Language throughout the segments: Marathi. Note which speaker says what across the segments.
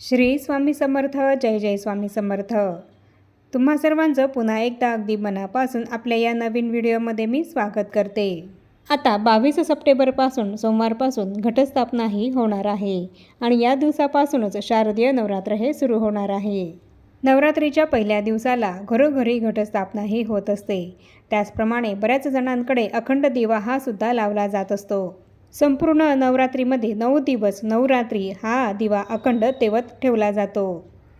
Speaker 1: श्री स्वामी समर्थ जय जय स्वामी समर्थ. तुम्हा सर्वांचं पुन्हा एकदा अगदी मनापासून आपल्या या नवीन व्हिडिओमध्ये मी स्वागत करते. आता बावीस सप्टेंबरपासून सोमवारपासून घटस्थापनाही होणार आहे आणि या दिवसापासूनच शारदीय नवरात्र हे सुरू होणार आहे. नवरात्रीच्या पहिल्या दिवसाला घरोघरी घटस्थापनाही होत असते. त्याचप्रमाणे बऱ्याच जणांकडे अखंड दिवा हा सुद्धा लावला जात असतो. संपूर्ण नवरात्रीमध्ये नऊ दिवस नवरात्री हा दिवा अखंड तेवत ठेवला जातो.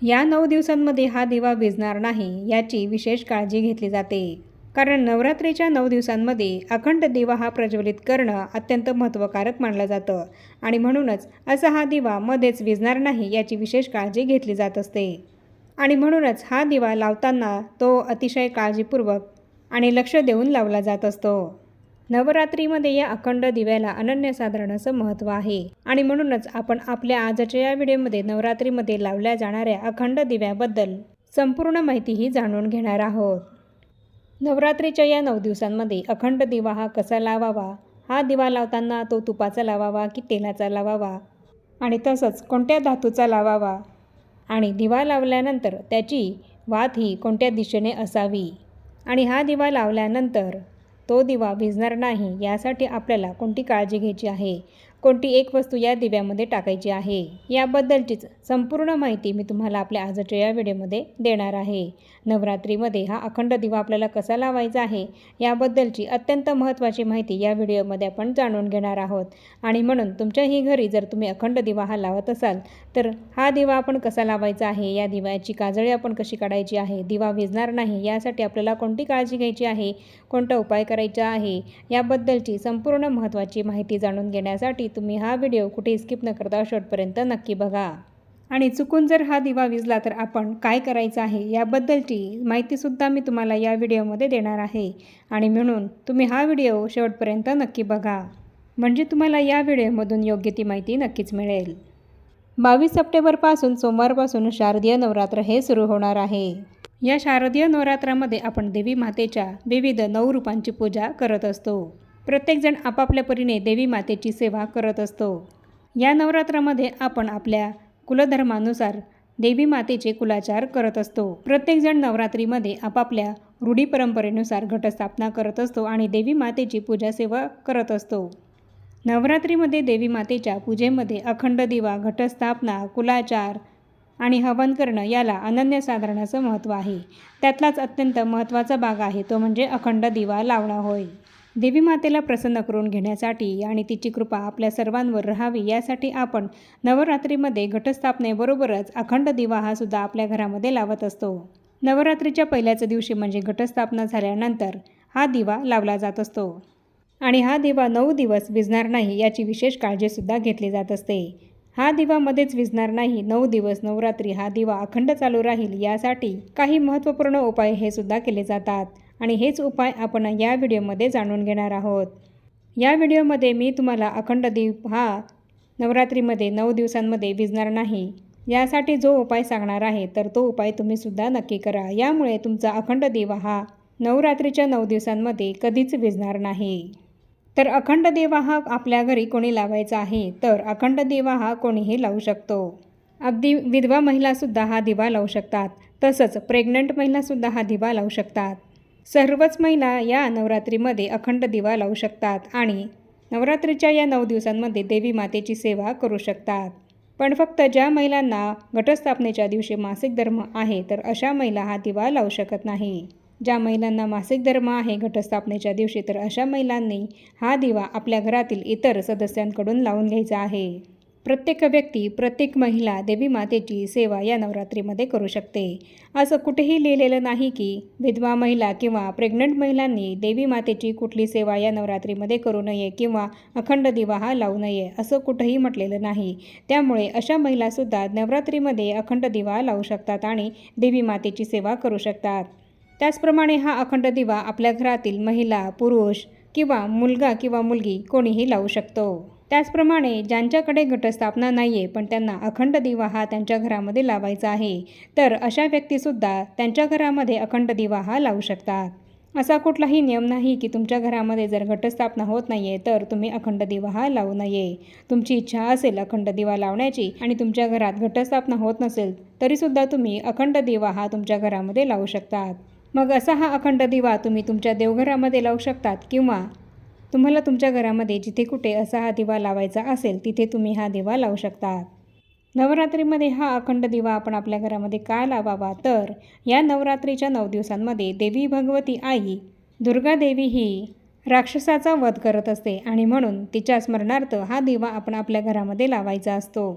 Speaker 1: या नऊ दिवसांमध्ये हा दिवा विजणार नाही याची विशेष काळजी घेतली जाते. कारण नवरात्रीच्या नऊ दिवसांमध्ये अखंड दिवा हा प्रज्वलित करणं अत्यंत महत्त्वकारक मानलं जातं आणि म्हणूनच असा हा दिवा मध्येच विजणार नाही याची विशेष काळजी घेतली जात असते. आणि म्हणूनच हा दिवा लावताना तो अतिशय काळजीपूर्वक आणि लक्ष देऊन लावला जात असतो. नवरात्रीमध्ये या अखंड दिव्याला अनन्यसाधारण असं महत्त्व आहे. आणि म्हणूनच आपण आपल्या आजच्या या व्हिडिओमध्ये नवरात्रीमध्ये लावल्या जाणाऱ्या अखंड दिव्याबद्दल संपूर्ण माहितीही जाणून घेणार आहोत. नवरात्रीच्या या नऊ दिवसांमध्ये अखंड दिवा हा कसा लावावा? हा दिवा लावताना तो तुपाचा लावावा की तेलाचा लावावा? आणि तसंच कोणत्या धातूचा लावावा? आणि दिवा लावल्यानंतर त्याची वात ही कोणत्या दिशेने असावी? आणि हा दिवा लावल्यानंतर तो दिवा विझणार नाही यासाठी आपल्याला कोणती काळजी घ्यायची आहे? कोणती एक वस्तू या दिव्यामध्ये टाकायची आहे? याबद्दलचीच संपूर्ण माहिती मी तुम्हाला आपल्या आजच्या या व्हिडिओमध्ये देणार आहे. नवरात्रीमध्ये हा अखंड दिवा आपल्याला कसा लावायचा आहे याबद्दलची अत्यंत महत्त्वाची माहिती या व्हिडिओमध्ये आपण जाणून घेणार आहोत. आणि म्हणून तुमच्याही घरी जर तुम्ही अखंड दिवा हा लावत असाल तर हा दिवा आपण कसा लावायचा आहे? या दिव्याची काजळी आपण कशी काढायची आहे? दिवा भिजणार नाही यासाठी आपल्याला कोणती काळजी घ्यायची आहे? कोणता उपाय करायचा आहे? याबद्दलची संपूर्ण महत्त्वाची माहिती जाणून घेण्यासाठी तुम्ही हा व्हिडिओ कुठे स्किप न करता शेवटपर्यंत नक्की बघा. आणि चुकून जर हा दिवा विजला तर आपण काय करायचं आहे याबद्दलची माहितीसुद्धा मी तुम्हाला या व्हिडिओमध्ये देणार आहे. आणि म्हणून तुम्ही हा व्हिडिओ शेवटपर्यंत नक्की बघा. म्हणजे तुम्हाला या व्हिडिओमधून योग्य ती माहिती नक्कीच मिळेल. बावीस सप्टेंबरपासून सोमवारपासून शारदीय नवरात्र हे सुरू होणार आहे. या शारदीय नवरात्रामध्ये आपण देवी मातेच्या विविध नऊ रूपांची पूजा करत असतो. प्रत्येकजण आपापल्या परीने देवी मातेची सेवा करत असतो. या नवरात्रामध्ये आपण आपल्या कुलधर्मानुसार देवी मातेचे कुलाचार करत असतो. प्रत्येकजण नवरात्रीमध्ये आपापल्या रूढी परंपरेनुसार घटस्थापना करत असतो आणि देवी मातेची पूजा सेवा करत असतो. नवरात्रीमध्ये देवी मातेच्या पूजेमध्ये अखंड दिवा घटस्थापना कुलाचार आणि हवन करणं याला अनन्यसाधारण असं महत्त्व आहे. त्यातलाच अत्यंत महत्त्वाचा भाग आहे तो म्हणजे अखंड दिवा लावणं होय. देवी मातेला प्रसन्न करून घेण्यासाठी आणि तिची कृपा आपल्या सर्वांवर राहावी यासाठी आपण नवरात्रीमध्ये घटस्थापनेबरोबरच अखंड दिवा हा सुद्धा आपल्या घरामध्ये लावत असतो. नवरात्रीच्या पहिल्याच दिवशी म्हणजे घटस्थापना झाल्यानंतर हा दिवा लावला जात असतो. आणि हा दिवा नऊ दिवस विजणार नाही याची विशेष काळजीसुद्धा घेतली जात असते. हा दिवा मध्येच विजणार नाही नऊ दिवस नवरात्री हा दिवा अखंड चालू राहील यासाठी काही महत्त्वपूर्ण उपाय हे सुद्धा केले जातात. आणि हेच उपाय आपण या व्हिडिओमध्ये जाणून घेणार आहोत. या व्हिडिओमध्ये मी तुम्हाला अखंड दीप हा नवरात्रीमध्ये नऊ दिवसांमध्ये विजणार नाही. यासाठी जो उपाय सांगणार आहे तर तो उपाय तुम्हीसुद्धा नक्की करा. यामुळे तुमचा अखंड दिवा हा नवरात्रीच्या नऊ दिवसांमध्ये कधीच विजणार नाही. तर अखंड देवा हा आपल्या घरी कोणी लावायचा आहे तर अखंड दिवा हा कोणीही लावू शकतो. अगदी विधवा महिलासुद्धा हा दिवा लावू शकतात. तसंच प्रेग्नंट महिलासुद्धा हा दिवा लावू शकतात. सर्वच महिला या नवरात्रीमध्ये अखंड दिवा लावू शकतात आणि नवरात्रीच्या या नऊ दिवसांमध्ये देवी मातेची सेवा करू शकतात. पण फक्त ज्या महिलांना घटस्थापनेच्या दिवशी मासिक धर्म आहे तर अशा महिला हा दिवा लावू शकत नाही. ज्या महिलांना मासिक धर्म आहे घटस्थापनेच्या दिवशी तर अशा महिलांनी हा दिवा आपल्या घरातील इतर सदस्यांकडून लावून घ्यायचा आहे. प्रत्येक व्यक्ती प्रत्येक महिला देवी मातेची सेवा या नवरात्रीमध्ये करू शकते. असं कुठेही लिहिलेलं नाही की विधवा महिला किंवा प्रेग्नंट महिलांनी देवी मातेची कुठली सेवा या नवरात्रीमध्ये करू नये किंवा अखंड दिवा हा लावू नये असं कुठंही म्हटलेलं नाही. त्यामुळे अशा महिलासुद्धा नवरात्रीमध्ये अखंड दिवा लावू शकतात आणि देवी मातेची सेवा करू शकतात. त्याचप्रमाणे हा अखंड दिवा आपल्या घरातील महिला पुरुष किंवा मुलगा किंवा मुलगी कोणीही लावू शकतो. त्याचप्रमाणे ज्यांच्याकडे घटस्थापना नाही आहे पण त्यांना अखंड दिवा हा त्यांच्या घरामध्ये लावायचा आहे तर अशा व्यक्तीसुद्धा त्यांच्या घरामध्ये अखंड दिवा हा लावू शकतात. असा कुठलाही नियम नाही की तुमच्या घरामध्ये जर घटस्थापना होत नाही आहे तर तुम्ही अखंड दिवा हा लावू नये. तुमची इच्छा असेल अखंड दिवा लावण्याची आणि तुमच्या घरात घटस्थापना होत नसेल तरीसुद्धा तुम्ही अखंड दिवा हा तुमच्या घरामध्ये लावू शकतात. मग असा हा अखंड दिवा तुम्ही तुमच्या देवघरामध्ये लावू शकतात किंवा तुम्हाला तुमच्या घरामध्ये जिथे कुठे असा हा दिवा लावायचा असेल तिथे तुम्ही हा दिवा लावू शकता. नवरात्रीमध्ये हा अखंड दिवा आपण आपल्या घरामध्ये का लावावा? तर या नवरात्रीच्या नऊ दिवसांमध्ये देवी भगवती आई दुर्गा देवी ही राक्षसाचा वध करत असते आणि म्हणून तिच्या स्मरणार्थ हा दिवा आपण आपल्या घरामध्ये लावायचा असतो.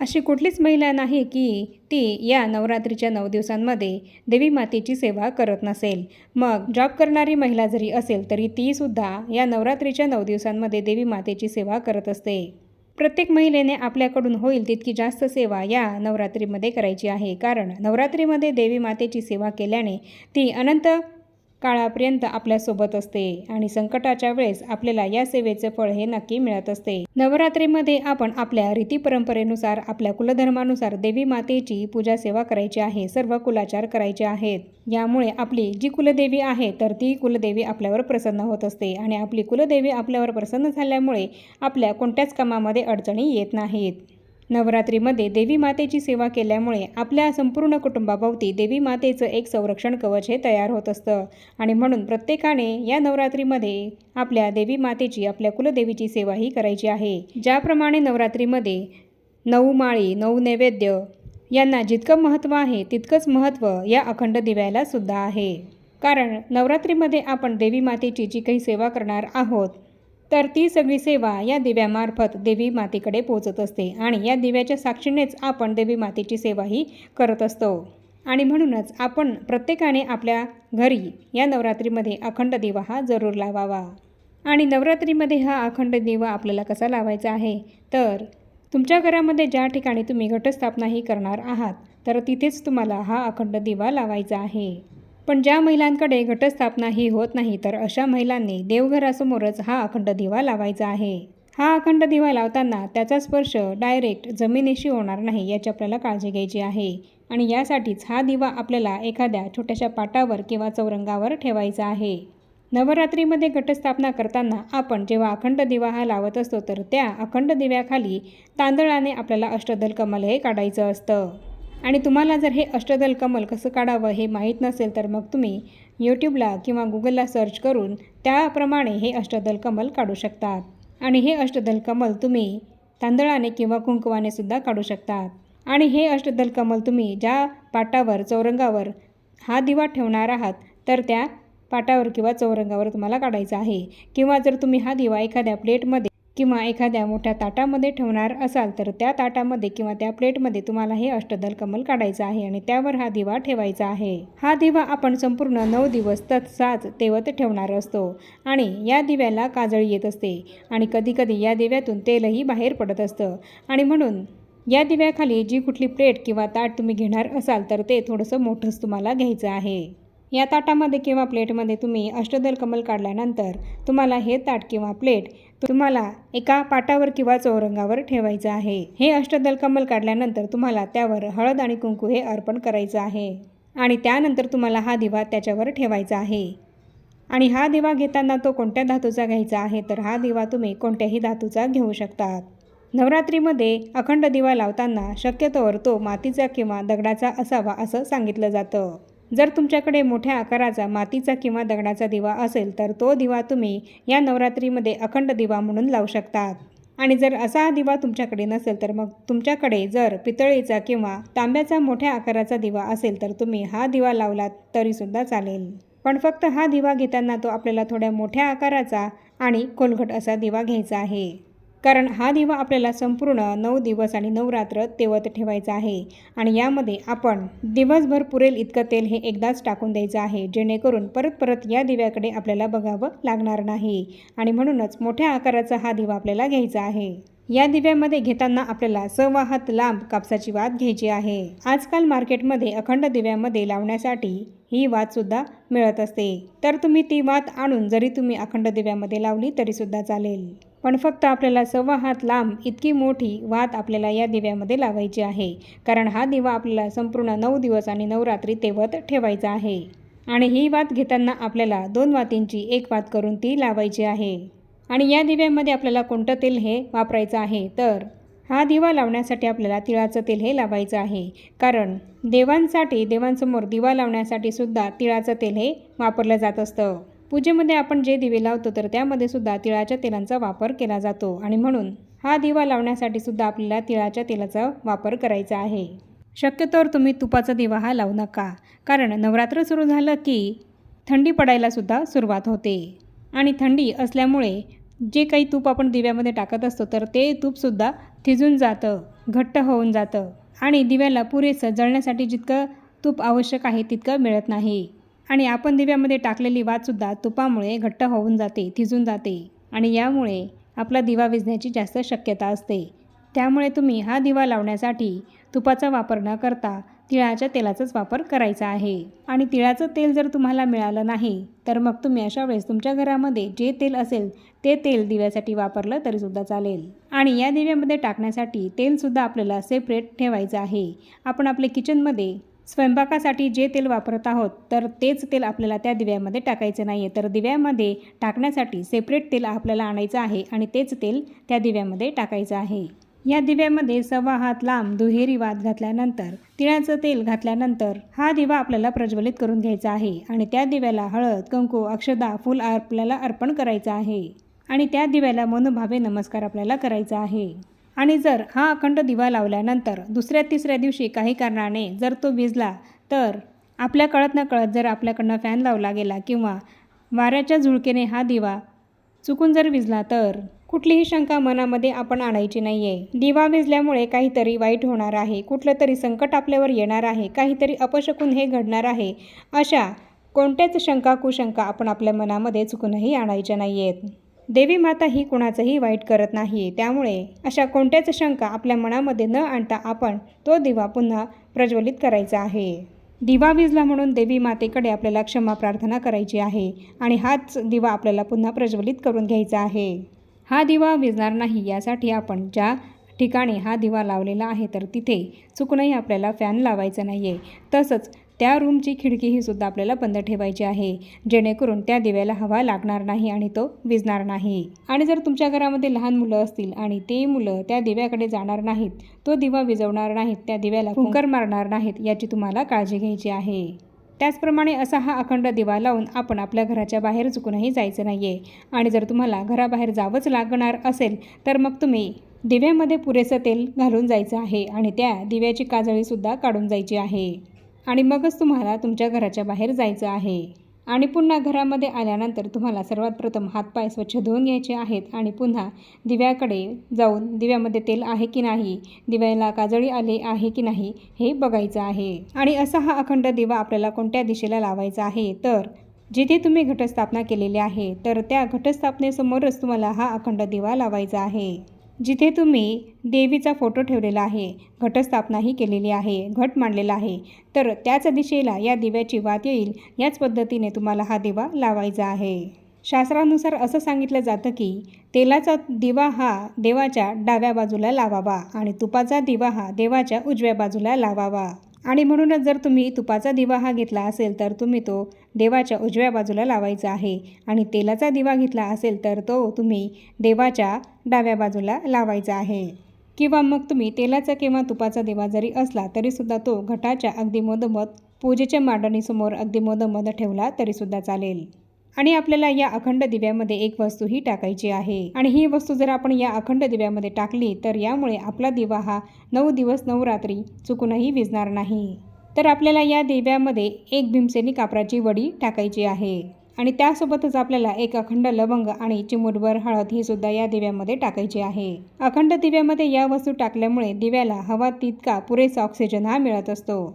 Speaker 1: अशी कुठलीच महिला नाही की ती या नवरात्रीच्या नऊ दिवसांमध्ये देवी मातेची सेवा करत नसेल. मग जॉब करणारी महिला जरी असेल तरी तीसुद्धा या नवरात्रीच्या नऊ दिवसांमध्ये देवी मातेची सेवा करत असते. प्रत्येक महिलेने आपल्याकडून होईल तितकी जास्त सेवा या नवरात्रीमध्ये करायची आहे. कारण नवरात्रीमध्ये देवी मातेची सेवा केल्याने ती अनंत काळापर्यंत आपल्यासोबत असते आणि संकटाच्या वेळेस आपल्याला या सेवेचे फळ हे नक्की मिळत असते. नवरात्रीमध्ये आपण आपल्या रीती परंपरेनुसार आपल्या कुलधर्मानुसार देवी मातेची पूजा सेवा करायची आहे सर्व कुलाचार करायचे आहेत. यामुळे आपली जी कुलदेवी आहे तर ती कुलदेवी आपल्यावर प्रसन्न होत असते आणि आपली कुलदेवी आपल्यावर प्रसन्न झाल्यामुळे आपल्या कोणत्याच कामामध्ये अडचणी येत नाहीत. नवरात्रीमध्ये देवी मातेची सेवा केल्यामुळे आपल्या संपूर्ण कुटुंबाभोवती देवी मातेचं एक संरक्षण कवच हे तयार होत असतं. आणि म्हणून प्रत्येकाने या नवरात्रीमध्ये आपल्या देवी मातेची आपल्या कुलदेवीची सेवा ही करायची आहे. ज्याप्रमाणे नवरात्रीमध्ये नऊ माळी नऊ नैवेद्य यांना जितकं महत्त्व आहे तितकंच महत्त्व या अखंड दिव्याला सुद्धा आहे. कारण नवरात्रीमध्ये आपण देवी मातेची जी काही सेवा करणार आहोत तर ती सगळी सेवा या दिव्यामार्फत देवी मातेकडे पोचत असते आणि या दिव्याच्या साक्षीनेच आपण देवी मातेची सेवाही करत असतो. आणि म्हणूनच आपण प्रत्येकाने आपल्या घरी या नवरात्रीमध्ये अखंड दिवा हा जरूर लावावा. आणि नवरात्रीमध्ये हा अखंड दिवा आपल्याला कसा लावायचा आहे? तर तुमच्या घरामध्ये ज्या ठिकाणी तुम्ही घटस्थापनाही करणार आहात तर तिथेच तुम्हाला हा अखंड दिवा लावायचा आहे. पण ज्या महिलांकडे घटस्थापना ही होत नाही तर अशा महिलांनी देवघरासमोरच हा अखंड दिवा लावायचा आहे. हा अखंड दिवा लावताना त्याचा स्पर्श डायरेक्ट जमिनीशी होणार नाही याची आपल्याला काळजी घ्यायची आहे. आणि यासाठीच हा दिवा आपल्याला एखाद्या छोट्याशा पाटावर किंवा चौरंगावर ठेवायचा आहे. नवरात्रीमध्ये घटस्थापना करताना आपण जेव्हा अखंड दिवा हा लावत असतो तर त्या अखंड दिव्याखाली तांदळाने आपल्याला अष्टदल कमल हे काढायचं असतं. आणि तुम्हाला जर हे अष्टदल कमल कसं काढावं हे माहीत नसेल तर मग तुम्ही यूट्यूबला किंवा गुगलला सर्च करून त्याप्रमाणे हे अष्टदल कमल काढू शकतात. आणि हे अष्टदल कमल तुम्ही तांदळाने किंवा कुंकवाने सुद्धा काढू शकतात. आणि हे अष्टदल कमल तुम्ही ज्या पाटावर चौरंगावर हा दिवा ठेवणार आहात तर त्या पाटावर किंवा चौरंगावर तुम्हाला काढायचा आहे. किंवा जर तुम्ही हा दिवा एखाद्या प्लेटमध्ये किंवा एखाद्या मोठ्या ताटामध्ये ठेवणार असाल तर त्या ताटामध्ये किंवा त्या प्लेटमध्ये तुम्हाला हे अष्टदल कमल काढायचं आहे आणि त्यावर हा दिवा ठेवायचा आहे. हा दिवा आपण संपूर्ण नऊ दिवस तत्साच तेवत ठेवणार असतो आणि या दिव्याला काजळी येत असते आणि कधीकधी या दिव्यातून तेलही बाहेर पडत असतं आणि म्हणून या दिव्याखाली जी कुठली प्लेट किंवा ताट तुम्ही घेणार असाल तर ते थोडंसं मोठंच तुम्हाला घ्यायचं आहे. या ताटामध्ये किंवा प्लेटमध्ये तुम्ही अष्टदल कमल काढल्यानंतर तुम्हाला हे ताट किंवा प्लेट तुम्हाला एका पाटावर किंवा चौरंगावर ठेवायचं आहे. हे अष्टदल कमल काढल्यानंतर तुम्हाला त्यावर हळद आणि कुंकू हे अर्पण करायचं आहे. आणि त्यानंतर तुम्हाला हा दिवा त्याच्यावर ठेवायचा आहे. आणि हा दिवा घेताना तो कोणत्या धातूचा घ्यायचा आहे तर हा दिवा तुम्ही कोणत्याही धातूचा घेऊ शकतात. नवरात्रीमध्ये अखंड दिवा लावताना शक्यतोवर तो मातीचा किंवा दगडाचा असावा असं सांगितलं जातं. जर तुमच्याकडे मोठ्या आकाराचा मातीचा किंवा दगडाचा दिवा असेल तर तो दिवा तुम्ही या नवरात्रीमध्ये अखंड दिवा म्हणून लावू शकतात. आणि जर असा दिवा तुमच्याकडे नसेल तर मग तुमच्याकडे जर पितळेचा किंवा तांब्याचा मोठ्या आकाराचा दिवा असेल तर तुम्ही हा दिवा लावलात तरीसुद्धा चालेल. पण फक्त हा दिवा घेताना तो आपल्याला थोड्या मोठ्या आकाराचा आणि कोलघट असा दिवा घ्यायचा आहे. कारण हा दिवा आपल्याला संपूर्ण नऊ दिवस आणि नऊ रात्र तेवत ठेवायचा आहे. आणि यामध्ये आपण दिवसभर पुरेल इतकं तेल हे एकदाच टाकून द्यायचं आहे जेणेकरून परत परत या दिव्याकडे आपल्याला बघावं लागणार नाही. आणि म्हणूनच मोठ्या आकाराचा हा दिवा आपल्याला घ्यायचा आहे. या दिव्यामध्ये घेताना आपल्याला सवाहत लांब कापसाची वात घ्यायची आहे. आजकाल मार्केटमध्ये अखंड दिव्यामध्ये लावण्यासाठी ही वातसुद्धा मिळत असते. तर तुम्ही ती वात आणून जरी तुम्ही अखंड दिव्यामध्ये लावली तरीसुद्धा चालेल. पण फक्त आपल्याला सव्वा हात लांब इतकी मोठी वात आपल्याला या दिव्यामध्ये लावायची आहे. कारण हा दिवा आपल्याला संपूर्ण नऊ दिवस आणि नवरात्री तेवत ठेवायचा आहे. आणि ही वात घेताना आपल्याला दोन वातींची एक वात करून ती लावायची आहे. आणि या दिव्यामध्ये आपल्याला कोणतं तेल हे वापरायचं आहे? तर हा दिवा लावण्यासाठी आपल्याला तिळाचं तेल हे लावायचं आहे. कारण देवांसाठी देवांसमोर दिवा लावण्यासाठी सुद्धा तिळाचं तेल हे वापरलं जात असतं. पूजेमध्ये आपण जे दिवे लावतो तर त्यामध्ये सुद्धा तिळाच्या तेलांचा वापर केला जातो. आणि म्हणून हा दिवा लावण्यासाठी सुद्धा आपल्याला तिळाच्या तेलाचा वापर करायचा आहे. शक्यतोवर तुम्ही तुपाचा दिवा हा लावू नका कारण नवरात्र सुरू झालं की थंडी पडायला सुद्धा सुरुवात होते. आणि थंडी असल्यामुळे जे काही तूप आपण दिव्यामध्ये टाकत असतो तर ते तूपसुद्धा थिजून जातं घट्ट होऊन जातं. आणि दिव्याला पुरेसं जळण्यासाठी जितकं तूप आवश्यक आहे तितकं मिळत नाही. आणि आपण दिव्यामध्ये टाकलेली वातसुद्धा तुपामुळे घट्ट होऊन जाते थिजून जाते आणि यामुळे आपला दिवा विझण्याची जास्त शक्यता असते. त्यामुळे तुम्ही हा दिवा लावण्यासाठी तुपाचा वापर न करता तिळाच्या तेलाचाच वापर करायचा आहे. आणि तिळाचं तेल जर तुम्हाला मिळालं नाही तर मग तुम्ही अशा वेळेस तुमच्या घरामध्ये जे तेल असेल ते तेल दिव्यासाठी वापरलं तरीसुद्धा चालेल. आणि या दिव्यामध्ये टाकण्यासाठी तेलसुद्धा आपल्याला सेपरेट ठेवायचं आहे. आपण आपले किचनमध्ये स्वयंपाकासाठी जे तेल वापरत आहोत तर तेच तेल आपल्याला त्या दिव्यामध्ये टाकायचं नाही आहे तर दिव्यामध्ये टाकण्यासाठी सेपरेट तेल आपल्याला आणायचं आहे आणि तेच तेल त्या दिव्यामध्ये टाकायचं आहे. या दिव्यामध्ये सव्वा हात लांब दुहेरी वात घातल्यानंतर तिळाचं तेल घातल्यानंतर हा दिवा आपल्याला प्रज्वलित करून घ्यायचा आहे आणि त्या दिव्याला हळद कंकू अक्षदा फुल आपल्याला अर्पण करायचं आहे. आणि त्या दिव्याला मनोभावे नमस्कार आपल्याला करायचा आहे. आणि जर हा अखंड दिवा लावल्यानंतर दुसऱ्या तिसऱ्या दिवशी काही कारणाने जर तो विजला तर आपल्या कळत न कळत जर आपल्याकडनं फॅन लावला गेला किंवा वाऱ्याच्या झुळकेने हा दिवा चुकून जर विजला तर कुठलीही शंका मनामध्ये आपण आणायची नाही आहे दिवा विजल्यामुळे काहीतरी वाईट होणार आहे कुठलं तरी संकट आपल्यावर येणार आहे काहीतरी अपशकून हे घडणार आहे अशा कोणत्याच शंका कुशंका आपण आपल्या मनामध्ये चुकूनही आणायच्या नाही आहेत देवी माता ही कुणाचंही वाईट करत नाही त्यामुळे अशा कोणत्याच शंका आपल्या मनामध्ये न आणता आपण तो दिवा पुन्हा प्रज्वलित करायचा आहे. दिवा विजला म्हणून देवी मातेकडे आपल्याला क्षमा प्रार्थना करायची आहे आणि हाच दिवा आपल्याला पुन्हा प्रज्वलित करून घ्यायचा आहे. हा दिवा विजणार नाही यासाठी आपण ज्या ठिकाणी हा दिवा लावलेला आहे तर तिथे चुकूनही आपल्याला फॅन लावायचा नाही आहे तसंच त्या रूमची खिडकी ही सुद्धा आपल्याला बंद ठेवायची आहे. जेणेकरून त्या दिव्याला हवा लागणार नाही आणि तो विजणार नाही. आणि जर तुमच्या घरामध्ये लहान मुलं असतील आणि ते मुलं त्या दिव्याकडे जाणार नाहीत तो दिवा विजवणार नाहीत त्या दिव्याला कुंकर मारणार नाहीत याची तुम्हाला काळजी घ्यायची आहे. त्याचप्रमाणे असा हा अखंड दिवा लावून आपण आपल्या घराच्या बाहेर चुकूनही जायचं नाही आहे आणि जर तुम्हाला घराबाहेर जावंच लागणार असेल तर मग तुम्ही दिव्यामध्ये पुरेसं तेल घालून जायचं आहे आणि त्या दिव्याची काजळीसुद्धा काढून जायची आहे. आणि मगच तुम्हाला तुमच्या घराच्या बाहेर जायचं आहे. आणि पुन्हा घरामध्ये आल्यानंतर तुम्हाला सर्वात प्रथम हातपाय स्वच्छ धुवून घ्यायचे आहेत आणि पुन्हा दिव्याकडे जाऊन दिव्यामध्ये तेल आहे की नाही दिव्याला काजळी आले आहे की नाही हे बघायचं आहे. आणि असा हा अखंड दिवा आपल्याला कोणत्या दिशेला लावायचा आहे? तर जिथे तुम्ही घटस्थापना केलेली आहे तर त्या घटस्थापनेसमोरच तुम्हाला हा अखंड दिवा लावायचा आहे. जिथे तुम्ही देवीचा फोटो ठेवलेला आहे घटस्थापनाही केलेली आहे घट मांडलेला आहे तर त्याच दिशेला या दिव्याची वात येईल याच पद्धतीने तुम्हाला हा दिवा लावायचा आहे. शास्त्रानुसार असं सांगितलं जातं की तेलाचा दिवा हा देवाच्या डाव्या बाजूला लावावा आणि तुपाचा दिवा हा देवाच्या उजव्या बाजूला लावावा. आणि म्हणूनच जर तुम्ही तुपाचा दिवा हा घेतला असेल तर तुम्ही तो देवाच्या उजव्या बाजूला लावायचा आहे. आणि तेलाचा दिवा घेतला असेल तर तो तुम्ही देवाच्या डाव्या बाजूला लावायचा आहे. किंवा मग तुम्ही तेलाचा किंवा तुपाचा दिवा जरी असला तरीसुद्धा तो घटाच्या अगदी मधोमध पूजेच्या मांडणीसमोर अगदी मधोमध ठेवला तरीसुद्धा चालेल. आणि आपल्याला या अखंड दिव्यामध्ये एक वस्तू ही टाकायची आहे. आणि ही वस्तू जर आपण या अखंड दिव्यामध्ये टाकली तर यामुळे आपला दिवा हा नऊ दिवस नऊ रात्री चुकूनही विजणार नाही. तर आपल्याला या दिव्यामध्ये एक भीमसेनी कापराची वडी टाकायची आहे. आणि त्यासोबतच आपल्याला एक अखंड लवंग आणि चिमूटभर हळद ही सुद्धा या दिव्यामध्ये टाकायची आहे. अखंड दिव्यामध्ये या वस्तू टाकल्यामुळे दिव्याला हवा तितका पुरेसा ऑक्सिजन हा मिळत असतो.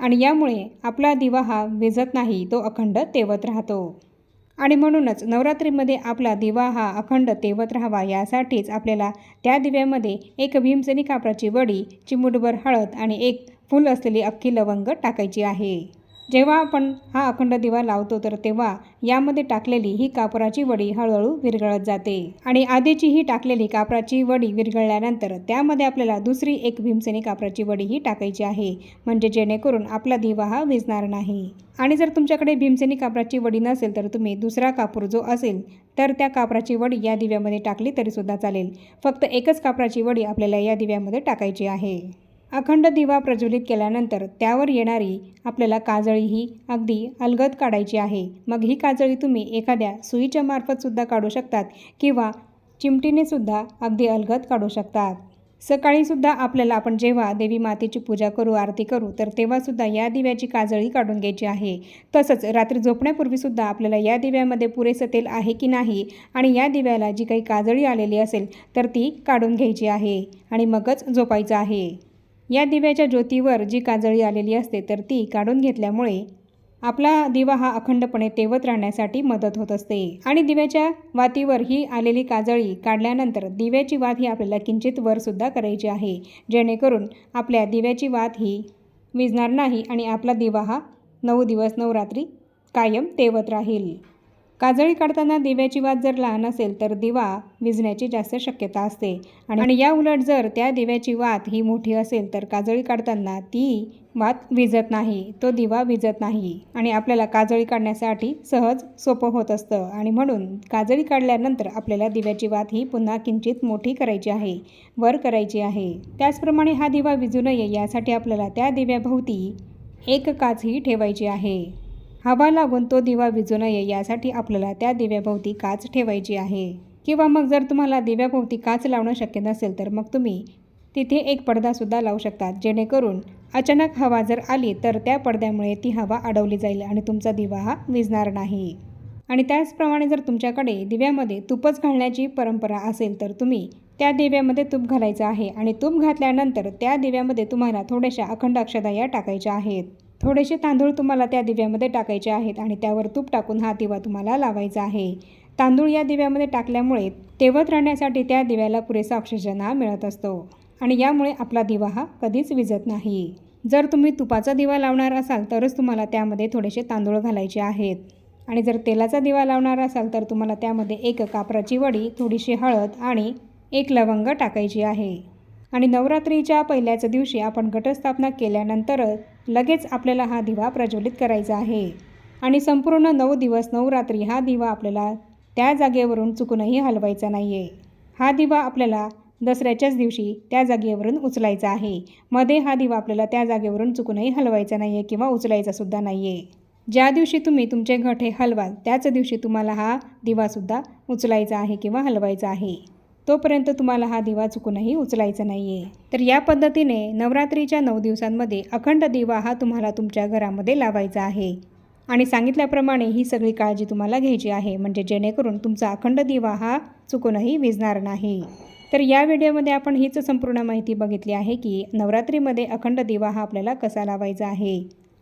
Speaker 1: आणि यामुळे आपला दिवा हा विझत नाही तो अखंड तेवत राहतो. आणि म्हणूनच नवरात्रीमध्ये आपला दिवा हा अखंड तेवत राहावा यासाठीच आपल्याला त्या दिव्यामध्ये एक भीमसेनी कापराची वडी चिमुटभर हळद आणि एक फूल असलेली अख्खी लवंग टाकायची आहे. जेव्हा आपण हा अखंड दिवा लावतो तर तेव्हा यामध्ये टाकलेली ही कापराची वडी हळूहळू विरघळत जाते. आणि आधीची ही टाकलेली कापराची वडी विरघळल्यानंतर त्यामध्ये आपल्याला दुसरी एक भीमसेनी कापराची वडी ही टाकायची आहे. म्हणजे जेणेकरून आपला दिवा हा विजणार नाही. आणि जर तुमच्याकडे भीमसेनी कापराची वडी नसेल तर तुम्ही दुसरा कापूर जो असेल तर त्या कापराची वडी या दिव्यामध्ये टाकली तरीसुद्धा चालेल. फक्त एकच कापराची वडी आपल्याला या दिव्यामध्ये टाकायची आहे. अखंड दिवा प्रज्वलित केल्यानंतर त्यावर येणारी आपल्याला काजळी ही अगदी अलगद काढायची आहे. मग ही काजळी तुम्ही एखाद्या सुईच्या मार्फतसुद्धा काढू शकतात किंवा चिमटीनेसुद्धा अगदी अलगद काढू शकतात. सकाळीसुद्धा आपल्याला आपण जेव्हा देवी मातेची पूजा करू आरती करू तर तेव्हासुद्धा या दिव्याची काजळी काढून घ्यायची आहे. तसंच रात्री झोपण्यापूर्वीसुद्धा आपल्याला या दिव्यामध्ये पुरेसं तेल आहे की नाही आणि या दिव्याला जी काही काजळी आलेली असेल तर ती काढून घ्यायची आहे आणि मगच झोपायचं आहे. या दिव्याच्या ज्योतीवर जी काजळी आलेली असते तर ती काढून घेतल्यामुळे आपला दिवा हा अखंडपणे तेवत राहण्यासाठी मदत होत असते. आणि दिव्याच्या वातीवर ही आलेली काजळी काढल्यानंतर दिव्याची वात ही आपल्याला किंचित वरसुद्धा करायची आहे. जेणेकरून आपल्या दिव्याची वात ही विझणार नाही आणि आपला दिवा हा नऊ दिवस नऊ रात्री कायम तेवत राहील. काजळी काढताना दिव्याची वात जर लहान असेल तर दिवा विझण्याची जास्त शक्यता असते. आणि या उलट जर त्या दिव्याची वात ही मोठी असेल तर काजळी काढताना ती वात विझत नाही तो दिवा विझत नाही. आणि आपल्याला काजळी काढण्यासाठी सहज सोपं होत असतं. आणि म्हणून काजळी काढल्यानंतर आपल्याला दिव्याची वात ही पुन्हा किंचित मोठी करायची आहे वर करायची आहे. त्याचप्रमाणे हा दिवा विजू नये यासाठी आपल्याला त्या दिव्याभोवती एक काच ही ठेवायची आहे. हवा लागून तो दिवा विजू नये यासाठी आपल्याला त्या दिव्याभोवती काच ठेवायची आहे. किंवा मग जर तुम्हाला दिव्याभोवती काच लावणं शक्य नसेल तर मग तुम्ही तिथे एक पडदासुद्धा लावू शकतात जेणेकरून अचानक हवा जर आली तर त्या पडद्यामुळे ती हवा अडवली जाईल आणि तुमचा दिवा हा विजणार नाही. आणि त्याचप्रमाणे जर तुमच्याकडे दिव्यामध्ये तूपच घालण्याची परंपरा असेल तर तुम्ही त्या दिव्यामध्ये तूप घालायचं आहे आणि तूप घातल्यानंतर त्या दिव्यामध्ये तुम्हाला थोड्याशा अखंड अक्षदाया टाकायच्या आहेत. थोडेसे तांदूळ तुम्हाला त्या दिव्यामध्ये टाकायचे आहेत आणि त्यावर तूप टाकून हा दिवा तुम्हाला लावायचा आहे. तांदूळ या दिव्यामध्ये टाकल्यामुळे तेवत राहण्यासाठी त्या दिव्याला पुरेसा ऑक्सिजन हा मिळत असतो आणि यामुळे आपला दिवा हा कधीच विझत नाही. जर तुम्ही तुपाचा दिवा लावणार असाल तरच तुम्हाला त्यामध्ये थोडेसे तांदूळ घालायचे आहेत. आणि जर तेलाचा दिवा लावणार असाल तर तुम्हाला त्यामध्ये एक कापराची वडी थोडीशी हळद आणि एक लवंग टाकायची आहे. आणि नवरात्रीच्या पहिल्याच दिवशी आपण घटस्थापना केल्यानंतरच लगेच आपल्याला हा दिवा प्रज्वलित करायचा आहे. आणि संपूर्ण नऊ दिवस नऊ रात्री हा दिवा आपल्याला त्या जागेवरून चुकूनही हलवायचा नाही आहे हा दिवा आपल्याला दसऱ्याच्याच दिवशी त्या जागेवरून उचलायचा आहे. मध्ये हा दिवा आपल्याला त्या जागेवरून चुकूनही हलवायचा नाही आहे किंवा उचलायचासुद्धा नाही आहे ज्या दिवशी तुम्ही तुमचे घटे हलवाल त्याच दिवशी तुम्हाला हा दिवासुद्धा उचलायचा आहे किंवा हलवायचा आहे. तोपर्यंत तुम्हाला हा दिवा चुकूनही उचलायचा नाही आहे तर या पद्धतीने नवरात्रीच्या नऊ दिवसांमध्ये अखंड दिवा हा तुम्हाला तुमच्या घरामध्ये लावायचा आहे. आणि सांगितल्याप्रमाणे ही सगळी काळजी तुम्हाला घ्यायची आहे म्हणजे जेणेकरून तुमचा अखंड दिवा हा चुकूनही विजणार नाही. तर या व्हिडिओमध्ये आपण हीच संपूर्ण माहिती बघितली आहे की नवरात्रीमध्ये अखंड दिवा हा आपल्याला कसा लावायचा आहे.